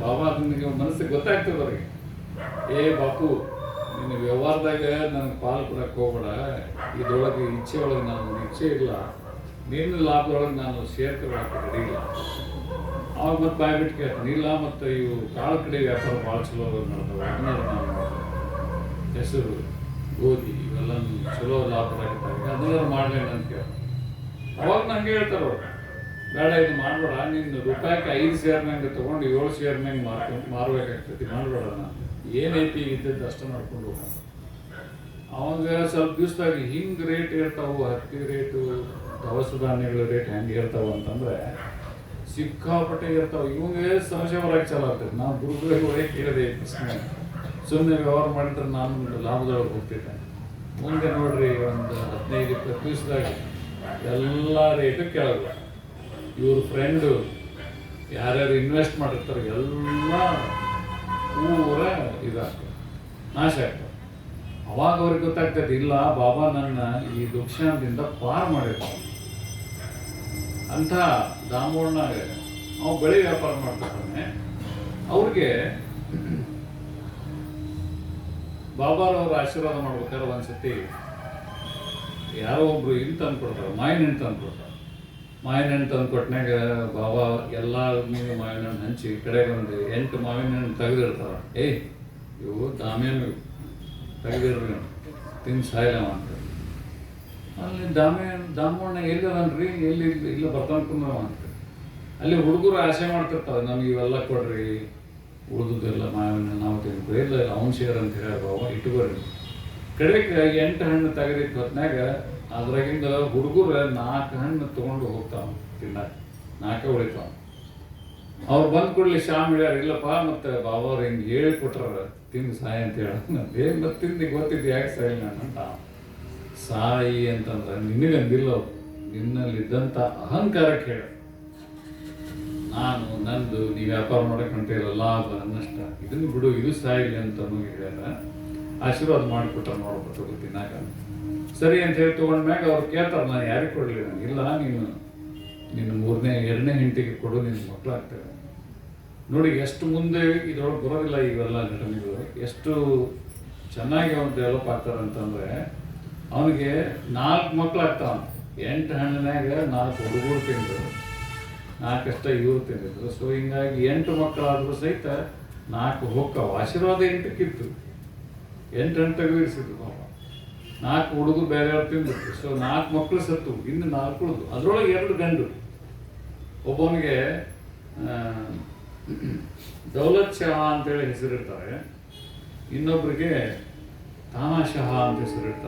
ಬಾಬಾ ನಿಮಗೆ ಮನಸ್ಸಿಗೆ ಗೊತ್ತಾಗ್ತದೆ ಅವ್ರಿಗೆ. ಏ ಬಾಪು, ನಿನ್ನ ವ್ಯವಹಾರದಾಗ ನನಗೆ ಪಾಲು ಕೊಡಕ್ಕೆ ಹೋಗ್ಬೇಡ. ಇದ್ರೊಳಗೆ ಇಚ್ಛೆ ಒಳಗೆ ನಾನು ಇಚ್ಛೆ ಇಲ್ಲ. ನಿನ್ನ ಲಾಭದೊಳಗೆ ನಾನು ಶೇರ್ ಇಲ್ಲ. ಅವಾಗ ಮತ್ತೆ ಬಾಯ್ ಬಿಟ್ಟು ಕೇಳ್ತಾನೆ ಇಲ್ಲ ಮತ್ತು ಇವು ಕಾಳು ಕಡೆ ವ್ಯಾಪಾರ ಭಾಳ ಚಲೋ ಮಾಡ್ತಾವೆ ಹೆಸರು, ಗೋಧಿ ಇವೆಲ್ಲ ಚಲೋ ಲಾಭ ಅದನ್ನೆಲ್ಲ ಮಾಡಲೇನು ಅಂತ ಕೇಳ್ತಾರೆ ಅವಾಗ ನಂಗೆ ಹೇಳ್ತಾರೆ ಅವ್ರು. ಬೇಡ, ಇದು ಮಾಡಬೇಡ. ನಿನ್ನ ರೂಪಾಯಿಗೆ ಐದು ಸೇರ್ನಂಗೆ ತೊಗೊಂಡು ಏಳು ಸೇರ್ನಂಗೆ ಮಾರ್ಕೊಂಡು ಮಾರ್ಬೇಕಾಗ್ತೈತಿ ಮಾಡಬೇಡ ಏನೈತಿ ಇದ್ದದ್ದು ಅಷ್ಟು ಮಾಡ್ಕೊಂಡು ಹೋಗ. ಅವಾಗ ಸ್ವಲ್ಪ ದಿವಸದಾಗ ಹಿಂಗೆ ರೇಟ್ ಇರ್ತಾವು ಹತ್ತಿ ರೇಟು ದವಸ ಧಾನ್ಯಗಳ ರೇಟ್ ಹೆಂಗೆ ಇರ್ತಾವ ಅಂತಂದ್ರೆ ಸಿಕ್ಕಾಪಟ್ಟೆ ಇರ್ತಾವೆ ಇವಂಗೆ ಸಮಸ್ಯೆ ಬರಕ್ಕೆ ಚಾಲು ಆಗ್ತದೆ. ನಾವು ಗುರುಗಳಿಗೆ ಕೇಳಿದೆ ಸುಮ್ಮನೆ ವ್ಯವಹಾರ ಮಾಡಿದ್ರೆ ನಾನು ಲಾಭದೊಳಗೆ ಹೋಗ್ತಿದ್ದೆ. ಮುಂದೆ ನೋಡ್ರಿ ಒಂದು ಹದಿನೈದು ಇಪ್ಪತ್ತು ದಿವಸದಾಗ ಎಲ್ಲ ರೇಟು ಕೆಳಗೆ. ಇವ್ರ ಫ್ರೆಂಡು ಯಾರ್ಯಾರು ಇನ್ವೆಸ್ಟ್ ಮಾಡಿರ್ತಾರೆ ಎಲ್ಲ ಊರ ಇದಾಗ್ತದೆ. ನಾಶ ಆಗ್ತದೆ. ಅವಾಗ ಅವ್ರಿಗೆ ಗೊತ್ತಾಗ್ತದೆ, ಇಲ್ಲ, ಬಾಬಾ ನನ್ನ ಈ ದುಕ್ಷಾಂತದಿಂದ ಪಾರ್ ಮಾಡಿರ್ತಾರೆ ಅಂಥ ದಾಮೋಡ್ನಾಗ ಅವ ಬೆಳೆ ವ್ಯಾಪಾರ ಮಾಡ್ತಾನೆ ಅವ್ರಿಗೆ ಬಾಬಾರವ್ರ ಆಶೀರ್ವಾದ ಮಾಡ್ಬೇಕಾದ್ರೆ ಒಂದ್ಸತಿ ಯಾರೋ ಒಬ್ರು ಇಂತ ತಂದು ಕೊಡ್ತಾರೆ ಮಾವಿನ ಅಂದ್ಕೊಡ್ತಾರೆ ಮಾವಿನ ಹಣ್ಣು ತಂದು ಕೊಟ್ಟನಾಗ ಬಾಬಾ, ಎಲ್ಲ ನೀವು ಮಾವಿನ ಹಣ್ಣು ಹಂಚಿ ಕಡೆ ಒಂದು ಎಂಟು ಮಾವಿನ ಹಣ್ಣು ತೆಗೆದಿರ್ತಾರೆ. ಏಯ್ ಇವು ದಾಮೇನು ತೆಗೆದಿರ್ರಿ ತಿನ್ ಸಾಯಿಲವ ಅಂತ. ಅಲ್ಲಿ ದಾಮೆ ದಾಮಣ್ಣ ಎಲ್ಲದನ್ರಿ ಎಲ್ಲಿ ಇಲ್ಲ ಬರ್ತಾನ ಅಂತ. ಅಲ್ಲಿ ಹುಡುಗರು ಆಸೆ ಮಾಡ್ತಿರ್ತಾರೆ ನಮ್ಗೆ ಇವೆಲ್ಲ ಕೊಡ್ರಿ ಉಳಿದುದೆಲ್ಲ ಮಾವಿನ ನಾವು ತಿನ್ಬೇಕು. ಇಲ್ಲ ಅವ್ನು ಶೇರ್ ಅಂತ ಹೇಳಿ ಬಾಬಾ, ಇಟ್ಕೊರಿ. ಕಡೆಗೆ ಎಂಟು ಹಣ್ಣು ತೆಗೆದಿದ್ದ ಹೊತ್ನಾಗ ಅದ್ರಾಗಿಂದ ಹುಡುಗರು ನಾಲ್ಕು ಹಣ್ಣು ತೊಗೊಂಡು ಹೋಗ್ತಾವ ತಿನ್ನಾಕ ನಾಲ್ಕೇ ಉಳಿತಾವ. ಅವ್ರು ಬಂದ ಕೂಡಲೇ ಶ್ಯಾಮ್ ಹೇಳ್ಯಾರ, ಇಲ್ಲಪ್ಪ, ಮತ್ತೆ ಬಾಬಾ ಅವ್ರು ಹಿಂಗೆ ಹೇಳಿ ಕೊಟ್ರ ತಿಂದು ಸಾಯಿ ಅಂತ ಹೇಳ. ಏನು ಮತ್ತೆ ತಿಂದು ಗೊತ್ತಿದ್ದು, ಯಾಕೆ ಸಾಯಿ ನಾನು ಅಂತ. ಸಾಯಿ ಅಂತಂದ್ರೆ ನಿನಗಂದಿಲ್ಲ ಅವ್ರು ನಿನ್ನಲ್ಲಿದ್ದಂಥ ಅಹಂಕಾರಕ್ಕೆ ಹೇಳ. ನಾನು ನಂದು ನೀ ವ್ಯಾಪಾರ ಮಾಡಕ್ ಹೊಂಟಿಲ್ಲ ಲಾಭ ನಷ್ಟ. ಇದನ್ನು ಬಿಡು, ಇದು ಸಾಯಿಲಿ ಅಂತ ಹೇಳ್ಯಾರ. ಆಶೀರ್ವಾದ ಮಾಡಿಕೊಟ್ಟ ನೋಡ್ಬಿಟ್ಟು ತಿನ್ನಾಕ. ಸರಿ ಅಂತ ಹೇಳಿ ತಗೊಂಡ್ಮ್ಯಾಗ ಅವ್ರು ಕೇಳ್ತಾರೆ, ನಾನು ಯಾರಿಗೆ ಕೊಡಲಿ ನಾನು ಇಲ್ಲ, ನೀನು ನಿನ್ನ ಮೂರನೇ, ಎರಡನೇ ಹೆಂಡತಿಗೆ ಕೊಡು, ನಿನ್ನ ಮಕ್ಕಳಾಗ್ತವೆ ನೋಡಿ, ಎಷ್ಟು ಮುಂದೆ ಇದ್ರೊಳಗೆ ಬರೋದಿಲ್ಲ ಇವೆಲ್ಲ ಘಟನೆಗಳು. ಎಷ್ಟು ಚೆನ್ನಾಗಿ ಅವನು ಡೆವಲಪ್ ಆಗ್ತಾರೆ ಅಂತಂದ್ರೆ, ಅವನಿಗೆ ನಾಲ್ಕು ಮಕ್ಳು ಆಗ್ತಾವ ಎಂಟು ಹಣ್ಣಿನಾಗ ನಾಲ್ಕು ಹುಡುಗರು ತಿಂದರು ನಾಲ್ಕಷ್ಟ ಇವರು ತಿಂದಿದ್ರು. ಸೊ ಹಿಂಗಾಗಿ ಎಂಟು ಮಕ್ಕಳಾದರೂ ಸಹಿತ ನಾಲ್ಕು ಹೋಗ್ತಾವ. ಆಶೀರ್ವಾದ ಎಂಟಕ್ಕಿತ್ತು. ಎಂಟು ಗಂಟೆಗೂ ತೆಗೆದಿರಿಸಿದ್ರು ಪಾಪ. ನಾಲ್ಕು ಹುಡುಗರು ಬೇರೆ ತಿಂದಿದ್ರು ಸೊ ನಾಲ್ಕು ಮಕ್ಕಳು ಸತ್ತು. ಇನ್ನು ನಾಲ್ಕು ಹುಡುಗು ಅದರೊಳಗೆ ಎರಡು ಗಂಡು. ಒಬ್ಬನಿಗೆ ದೌಲತ್ ಶಹ ಅಂತೇಳಿ ಹೆಸರಿಡ್ತಾರೆ. ಇನ್ನೊಬ್ಬರಿಗೆ ತಾನಾ ಶಹ ಅಂತ ಹೆಸರಿರ್ತಾರೆ